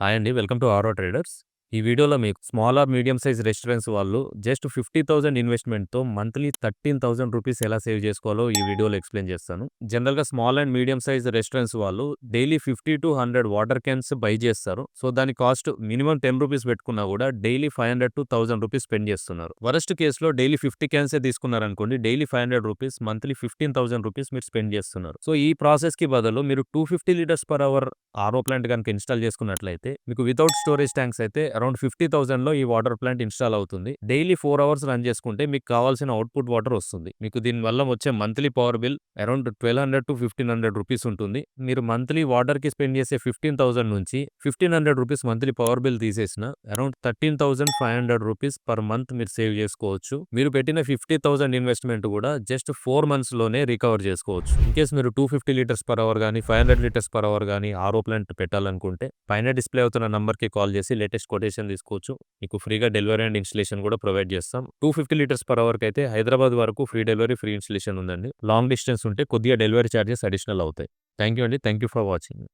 Hi అండి. Welcome to Arrow traders. ఈ వీడియోలో మీకు small or medium size restaurants వాళ్ళు జస్ట్ 50,000 ఇన్వెస్ట్‌మెంట్‌తో మంత్లీ 13,000 రూపీస్ ఎలా సేవ్ చేసుకోవాలో ఈ వీడియోలో ఎక్స్‌ప్లెయిన్ చేస్తాను. జనరల్‌గా small and medium size restaurants వాళ్ళు డైలీ 50-100 వాటర్ క్యాన్స్ బై చేస్తారు. సో, దాని కాస్ట్ మినిమమ్ 10 రూపీస్ పెట్టుకున్నా కూడా డైలీ 500-1000 రూపీస్ స్పెండ్ చేస్తున్నారు. వరస్ట్ కేస్‌లో డైలీ 50 క్యాన్సే తీసుకున్నారనుకోండి డైలీ 500 రూపీస్ మంత్లీ 15,000 రూపీస్ మీరు స్పెండ్ చేస్తున్నారు. సో, ఈ ప్రాసెస్‌కి బదులు మీరు 250 litres per hour RO plant గనుక ఇన్‌స్టాల్ చేసుకున్నట్లయితే మీకు వితౌట్ స్టోరేజ్ ట్యాంక్స్ అయితే అరౌండ్ 50,000లో ఈ వాటర్ ప్లాంట్ ఇన్‌స్టాల్ అవుతుంది. డైలీ ఫోర్ అవర్స్ రన్ చేసుకుంటే మీకు కావాల్సిన అవుట్‌పుట్ వాటర్ వస్తుంది. మీకు దీనివల్ల వచ్చే monthly power bill around 1200-1500 rupees ఉంటుంది. మీరు మంత్లీ వాటర్‌కి స్పెండ్ చేసే 15,000 నుంచి 1500 రూపీస్ మంత్లీ పవర్ బిల్ తీసేసిన అరౌండ్ 13,500 రూపీస్ పర్ మంత్ మీరు సేవ్ చేసుకోవచ్చు. మీరు పెట్టిన 50,000 ఇన్వెస్ట్‌మెంట్ కూడా జస్ట్ 4 మంత్స్‌లోనే రికవర్ చేసుకోవచ్చు. ఇన్‌కేస్ మీరు 250 లీటర్స్ పర్ అవర్ గాని, 500 లీటర్స్ పర్ అవర్ కానీ ఆరో ప్లాంట్ పెట్టాలనుకుంటే పైన డిస్‌ప్లే అవుతున్న నంబర్‌కి కాల్ చేసి లేటెస్ట్ కొటేషన్ తీసుకోవచ్చు. మీకు ఫ్రీగా డెలివరీ అండ్ ఇన్స్టలేషన్ కూడా ప్రొవైడ్ చేస్తాం. 250 లీటర్స్ పర్ అవర్‌కి అయితే హైదరాబాద్ వరకు ఫ్రీ డెలివరీ, ఫ్రీ ఇన్స్టలేషన్ ఉందండి. లాంగ్ డిస్టెన్స్ ఉంటే కొద్దిగా డెలివరీ చార్జెస్ అడిషనల్ అవుతాయి. థ్యాంక్ యూ అండి. Thank you for watching.